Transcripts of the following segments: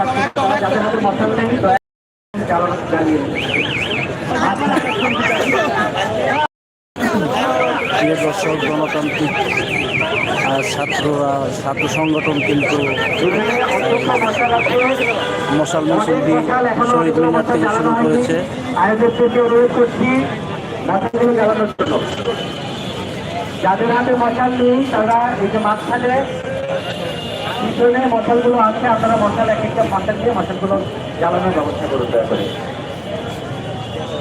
পাচ্ছেন তারা জ্বালিয়ে দিন। প্রিয় দর্শক, গণতান্ত্রিক ছাত্ররা, ছাত্র সংগঠন কিন্তু মশাল দিয়ে শহীদ মিনার থেকে শুরু করেছে যাদের হাতে মশাল নেই, তারা এই যে মাঝখানে পিছনে মশালগুলো আছে, আপনারা মশাল এক একটা মশাল দিয়ে মশালগুলো জ্বালানোর ব্যবস্থা করুন, দয়া করে।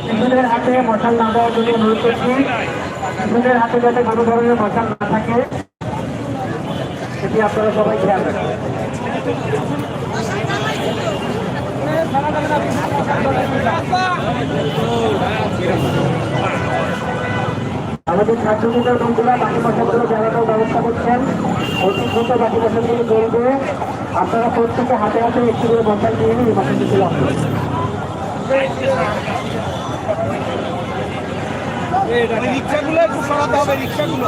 পিছনের হাতে মশাল না দেওয়ার জন্য অনুরোধ করছি। পিছনের হাতে যাতে কোনো ধরনের মশাল না থাকে, সেটি আপনারা সবাই খেয়াল রাখবেন। আমাদের ছাত্রলীগের বন্ধুরা, বাকি বছরগুলো জ্বালানোর ব্যবস্থা করছেন। অতি দ্রুত বাকি বছরগুলো চলবে আপনারা প্রত্যেকে হাতে হাতে একটু করে বসাল নিয়ে নিন, এই বছরটি রিক্সাগুলো একটু সরাতে হবে রিক্সাগুলো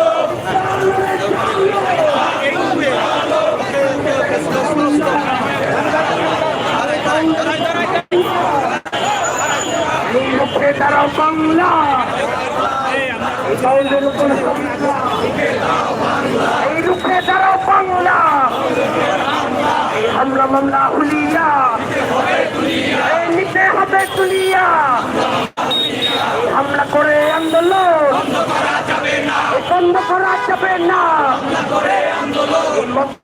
মুখে তারা বাংলা। এই রূপে তারা বাংলা। হামলা মামলা হুলিয়া। নিতে হবে তুলিয়া হামলা করে আন্দোলন। বন্ধ করা যাবে না।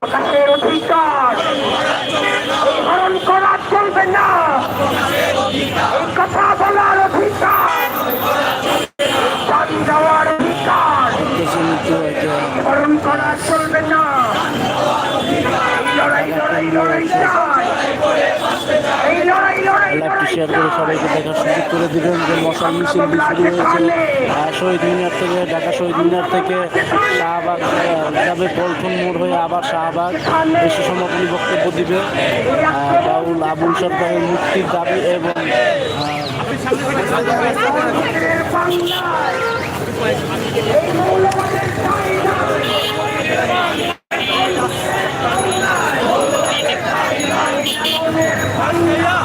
প্রকাশের অধিকার। হরণ করা চলবে না। কথা বলার চলবে সবাইকে দেখার দিবেন যে মশাল মিছিল শুরু হয়েছে শহীদ মিনার থেকে ঢাকা শহীদ মিনার থেকে শাহবাগ যাবে পল্টন মোড় হয়ে আবার শাহবাগ এসে সমাপনী বক্তব্য দিবে আহ, বাউল আবুল সরকারের মুক্তির দাবি এবং আহ,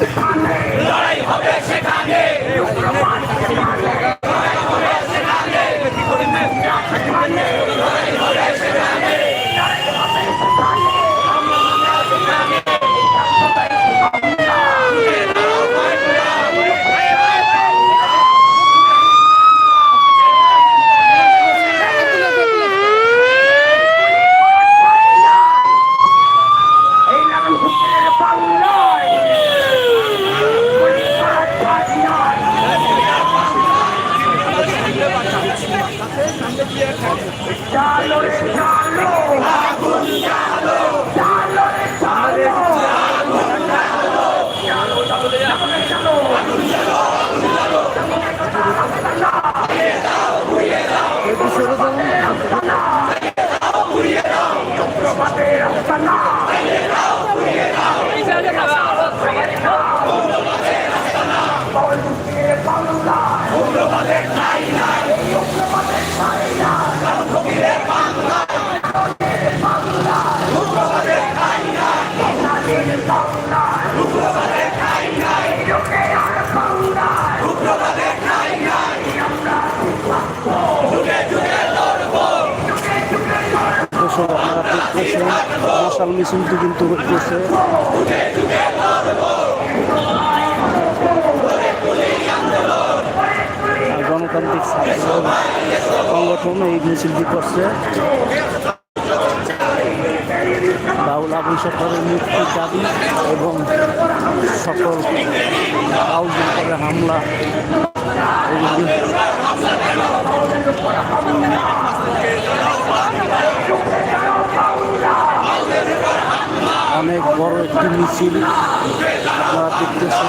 হামলা মামলা দেখতেছেন মশাল মিছিলটি কিন্তু হচ্ছে গণতান্ত্রিক সংগঠন এই মিছিলটি করছে। বাউল আবুল সরকারের মুক্তির দাবি এবং সকল করে হামলা। এগুলি অনেক বড় একটি মিছিল আপনারা দেখতেছেন।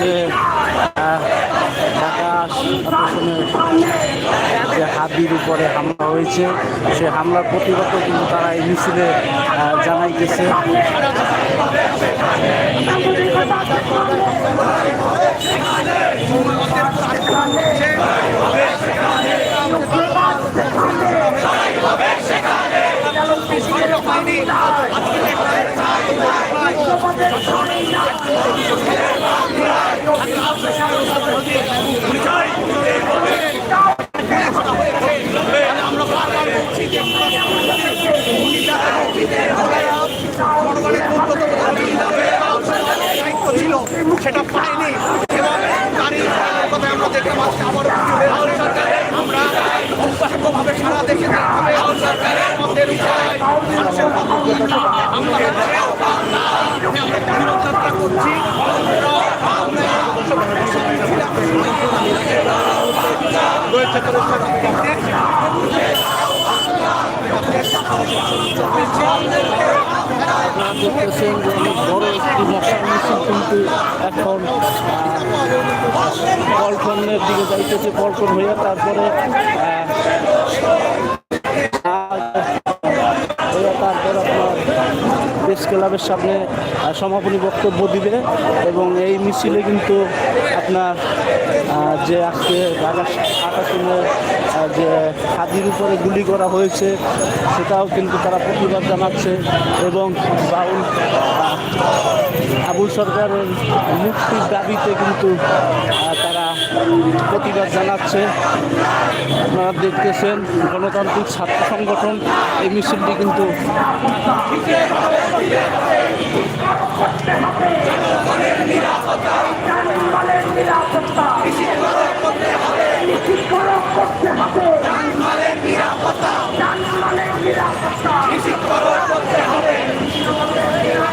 যে ঢাকা যে হাতির উপরে হামলা হয়েছে, সে হামলার প্রতিবাদ কিন্তু তারা এই মিছিলে জানাইতেছে। দায়িত্ব ছিল সেটা পায়নি এবং নারী নির্যাতনের কথা আমরা দেখতে পাচ্ছি আবারও ফিরে হয়েছে। আমরা অব্যাহতভাবে সারা দেশে যেভাবে আমাদের উপরে মানুষের আমরা করছি আপনারা দেখতেছেন বড় একটি কিন্তু এখন দিকে যাইতেছে পল্টন হইয়া তারপরে আপনার ক্লাবের সামনে সমাপনী বক্তব্য দিবে এবং এই মিছিলে কিন্তু আপনার যে আজকে আকাশ যে হাতির উপরে গুলি করা হয়েছে, সেটাও কিন্তু তারা প্রতিবাদ জানাচ্ছে এবং বাউল আবুল সরকারের মুক্তির দাবিতে কিন্তু তারা প্রতিবাদ জানাচ্ছে। আপনারা দেখতেছেন, গণতান্ত্রিক ছাত্র সংগঠন, এই মিছিলটি কিন্তু নিরাপত্তা নিশ্চিত করো করতে হবে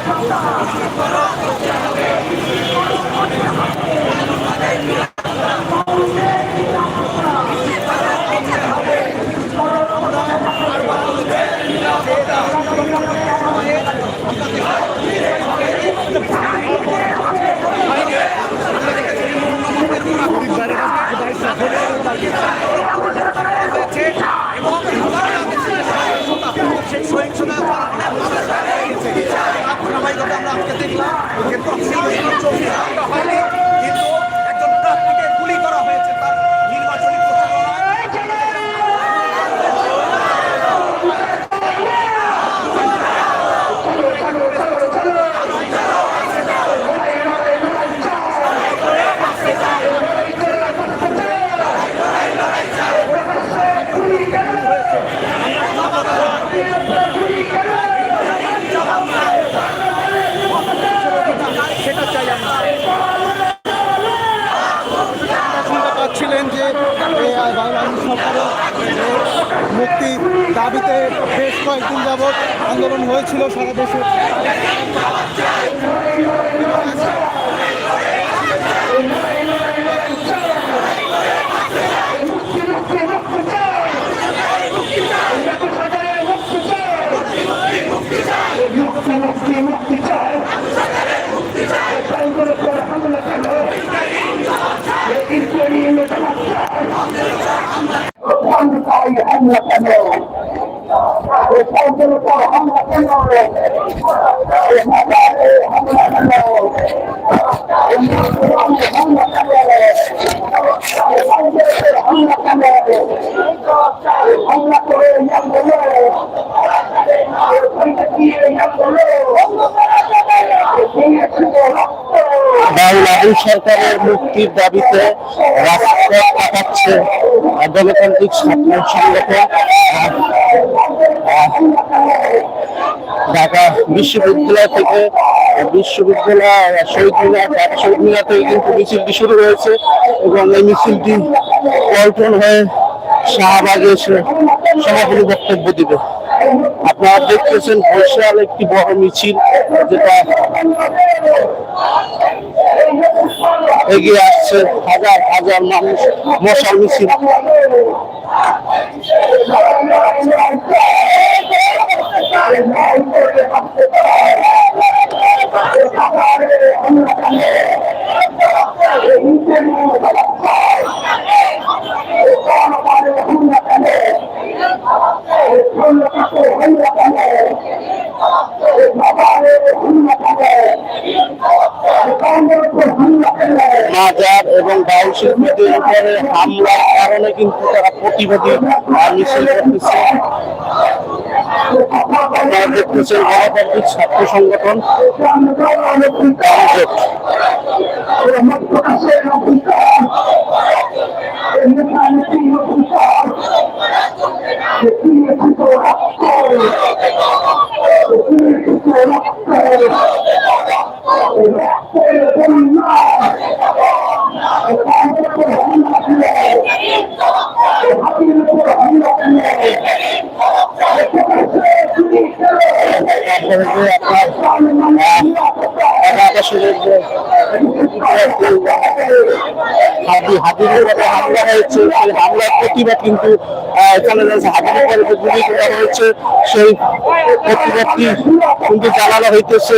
Gracias. যেটা আমরা আজকে দেখলাম যে তফসিল চব্বিশ ঘণ্টা হয়নি কিন্তু একজন প্রার্থীকে গুলি করা হয়েছে তার নির্বাচনী প্রচারণায় সেটা চাই আমরা শুনতে পাচ্ছিলেন যে এ, বাংলাদেশ সরকারের এ, মুক্তি দাবিতে বেশ কয়েকদিন যাবৎ আন্দোলন হয়েছিল সারা দেশে। বাংলাদেশ সরকারের মুক্তির দাবিতে রাজপথ কাটাচ্ছে গণতান্ত্রিক সংগঠন। ঢাকা বিশ্ববিদ্যালয় থেকে বিশ্ববিদ্যালয় শহীদ মিনার, ঢাকা শহীদ মিনার থেকে কিন্তু মিছিলটি শুরু হয়েছে এবং এই মিছিলটি পল্টন হয়ে শাহবাগে এসে সমাপনী বক্তব্য দিবে। আপনারা দেখতেছেন বৈশাল একটি বড় মিছিল যেটা এগিয়ে আসছে হাজার হাজার মানুষ মশাল মিছিল। মাজার এবং গাউল শিল্পীদের উপরে হামলার কারণে কিন্তু তারা প্রতিবাদী মিছিল করতেছে আপনারা দেখতেছেন গণতান্ত্রিক ছাত্র সংগঠন আসলের যে হাতি হাতিদের কথা হামলা হয়েছে, সেই কিন্তু চালানো যাচ্ছে হাতিদের পরে সেই প্রতিবাদটি কিন্তু চালানো হইতেছে